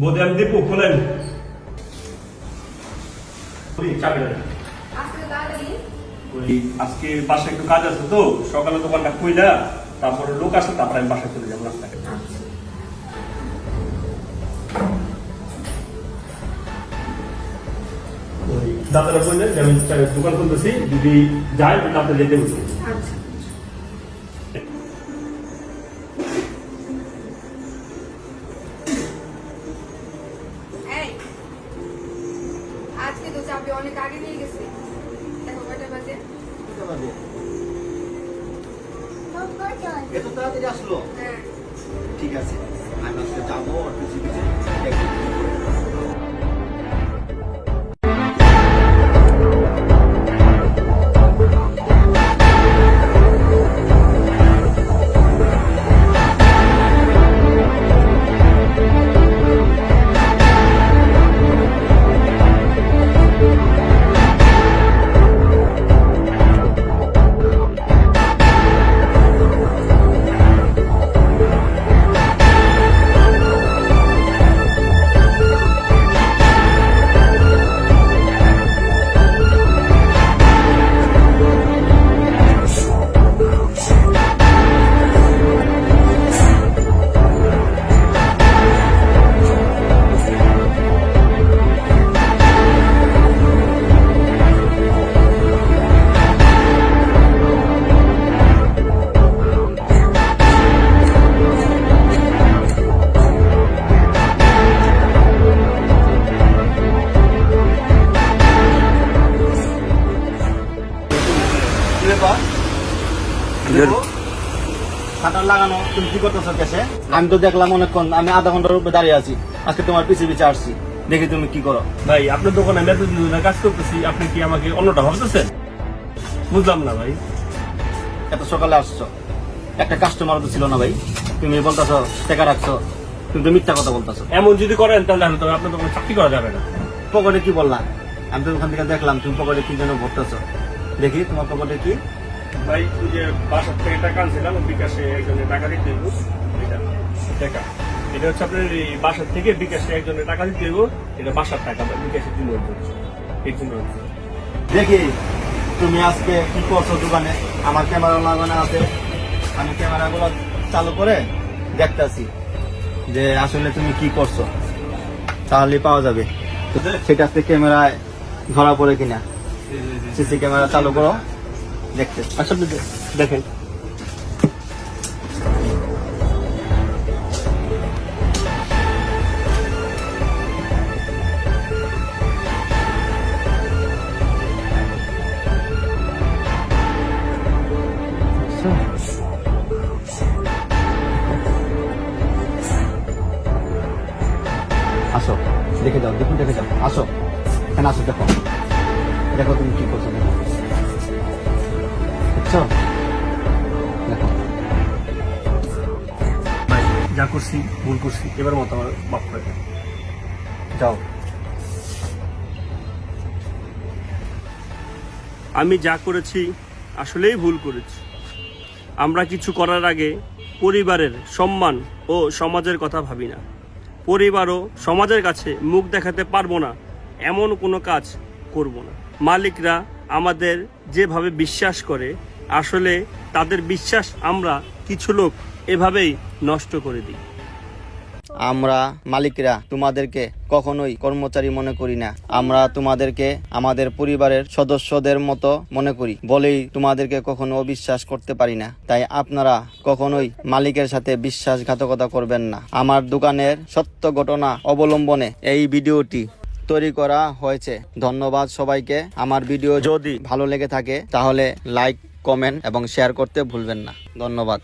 বোধে আমি দীপু খোলেন চাবি আজকে বাসায় একটু কাজ আছে তো সকালে দোকানটা খুইলা তারপরে লোক আসে তারপরে আমি বাসায় চলে যাব রাস্তায়। ওই দাদারা বললেন যে আমি দোকান খুলতেছি যদি যায় তাহলে যেতে বলছি আচ্ছা। চাবি অনেক আগে নিয়ে গেছি দেখো কয়টা বাজে? এত তাড়াতাড়ি আসলো? হ্যাঁ। ঠিক আছে আমি আজকে যাব আর পিছিয়ে পিছিয়ে শাটার লাগানো তুমি কি করতেছো কেসে? আমি তো দেখলাম অনেকক্ষণ আমি আধা ঘণ্টার উপরে দাঁড়িয়ে আছি। আজকে তোমার পিছিয়ে পিছিয়ে আসছি। দেখি তুমি কি করো। ভাই আপনার দোকানে আমি এতদিন কাজ করতেছি আপনি কি আমাকে অন্যটা ভাবতেছেন? বুঝলাম না ভাই। এত সকালে আসছো। একটা কাস্টমার তো ছিল না ভাই। তুমি বলতেছো টাকা রাখছো। তুমি তো মিথ্যা কথা বলতেছো। এমন যদি করেন তাহলে আমি তো আপনার দোকানে চাকরি করা যাবে না। পকেটে কি বললাম আমি তো ওখান থেকে দেখলাম তুমি পকেটে কি যেন ভরতেছো। দেখি তোমার পকেটে কি? ভাই ওই যে বাসার থেকে টাকা আনছিলাম বিকাশে একজনের টাকা দিতে এটা টাকা। এটা হচ্ছে আপনার এই বাসার থেকে বিকাশে একজনের টাকা দিতে হইব। এটা বাসার টাকা বিকাশে দিন এই জন্য দেখি তুমি আজকে কি করছ দোকানে? আমার ক্যামেরা লাগানো আছে। আমি ক্যামেরাগুলো চালু করে দেখতেছি যে আসলে তুমি কি করছ। তাহলে পাওয়া যাবে। সেটা আজকে ক্যামেরায় ধরা পড়ে কিনা। সিসি ক্যামেরা চালু করো। দেখতে। আচ্ছা দেখেন। আসো, দেখে যাও, দেখুন, দেখে যাও। আসো, এখানে আসো, দেখো। দেখো তুমি কি করছ, দেখো। যা করছি ভুল করছি এবার মতো আমার মাফ করে যাও। আমি যা করেছি আসলেই ভুল করেছি। আমরা কিছু করার আগে পরিবারের সম্মান ও সমাজের কথা ভাবি না। পরিবার ও সমাজের কাছে মুখ দেখাতে পারব না এমন কোনো কাজ করব না। মালিকরা আমাদের যেভাবে বিশ্বাস করে আসলে তাদের বিশ্বাস আমরা কিছু লোক এভাবেই নষ্ট করে দিই। আমরা মালিকরা তোমাদেরকে কখনোই কর্মচারী মনে করি না। আমরা তোমাদেরকে আমাদের পরিবারের সদস্যদের মতো মনে করি। বলেই তোমাদেরকে কখনো অবিশ্বাস করতে পারি না। তাই আপনারা কখনোই মালিকের সাথে বিশ্বাসঘাতকতা করবেন না। আমার দোকানের সত্য ঘটনা অবলম্বনে এই ভিডিওটি তৈরি করা হয়েছে। ধন্যবাদ সবাইকে। আমার ভিডিও যদি ভালো লেগে থাকে, তাহলে লাইক কমেন্ট এবং শেয়ার করতে ভুলবেন না। ধন্যবাদ।